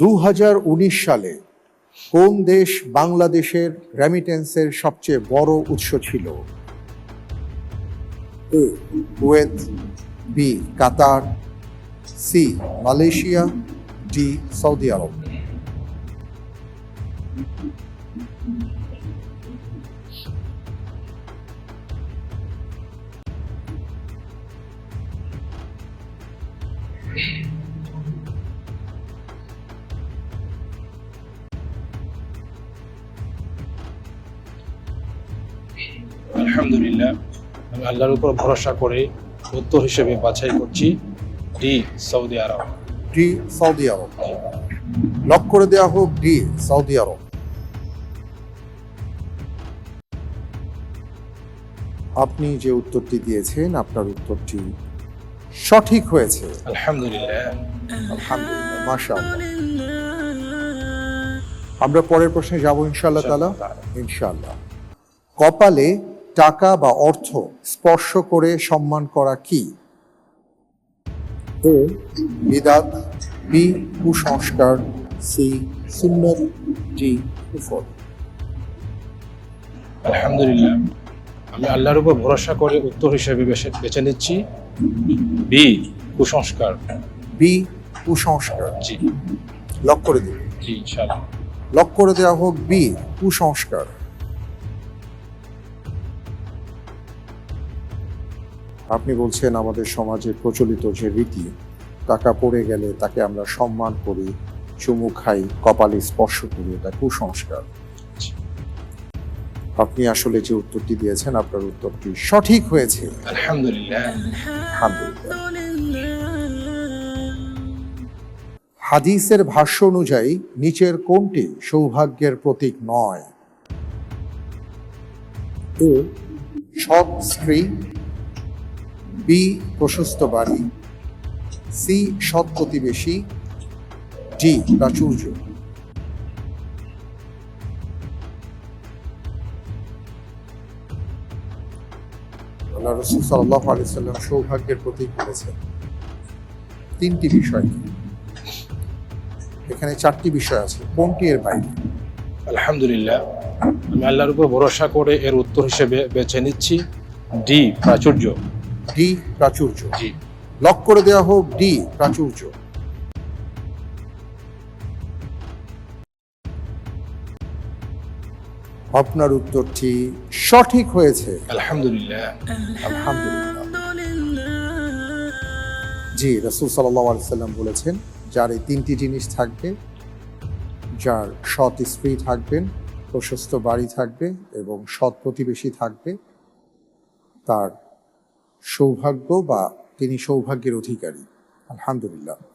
দু হাজার উনিশ সালে কোন দেশ বাংলাদেশের রেমিটেন্সের সবচেয়ে বড় উৎস ছিল? Kuwait, B, Qatar, C, Malaysia, D, Saudi Arab. আলহামদুলিল্লাহ। আমি আল্লাহর উপর ভরসা করে উত্তর হিসেবে বাছাই করছি। D Saudi Arab. D Saudi Arab. Lock করে দেওয়া হোক ডি সৌদি আরব। আপনি যে উত্তরটি দিয়েছেন আপনার উত্তরটি সঠিক হয়েছে। আলহামদুলিল্লাহ। আলহামদুলিল্লাহ মাশাআল্লাহ। আমরা পরের প্রশ্নে যাব ইনশাআল্লাহ তাআলা। ইনশাআল্লাহ। কপালে টাকা বা অর্থ স্পর্শ করে সম্মান করা কি? এ বিদাত বি কুসংস্কার সি সুন্নত ডি কুফর আলহামদুলিল্লাহ। আমি আল্লাহর উপর ভরসা করে উত্তর হিসেবে বেছে- বেছে নিচ্ছি। বি কুসংস্কার। বি কুসংস্কার। জি। লক করে দিন। জি ইনশাআল্লাহ। লক করে দেওয়া হোক বি কুসংস্কার। আপনি বলছেন আমাদের সমাজে প্রচলিত যে রীতি টাকা পড়ে গেলে তাকে আমরা সম্মান করি চুমু খাই কপালে স্পর্শ করি এটা কুসংস্কার। আপনি আসলে যে উত্তরটি দিয়েছেন আপনার উত্তরটি সঠিক হয়েছে। আলহামদুলিল্লাহ। হাদিসের ভাষ্য অনুযায়ী নিচের কোনটি সৌভাগ্যের প্রতীক নয়? সৎ স্ত্রী বি প্রশস্ত বাড়ি সি সৎ প্রতিবেশী, ডি প্রাচুর্য। আল্লাহ রসুল সাল্লাহ আলিয়াল্লাম সৌভাগ্যের প্রতীক বলেছেন। তিনটি বিষয়। এখানে চারটি বিষয় আছে। কোনটি এর বাইরে? আলহামদুলিল্লাহ, আমি আল্লাহর উপর ভরসা করে এর উত্তর হিসেবে বেছে নিচ্ছি। ডি প্রাচুর্য। ডি প্রাচুর্য। লক করে দেওয়া হোক ডি প্রাচুর্য। আপনার উত্তরটি সঠিক হয়েছে। আলহামদুলিল্লাহ। আলহামদুলিল্লাহ। জি রসুল সাল্লাম বলেছেন যার এই তিনটি জিনিস থাকবে যার সৎ স্ত্রী থাকবেন প্রশস্ত বাড়ি থাকবে এবং সৎ প্রতিবেশী থাকবে তার সৌভাগ্য বা তিনি সৌভাগ্যের অধিকারী। আলহামদুলিল্লাহ।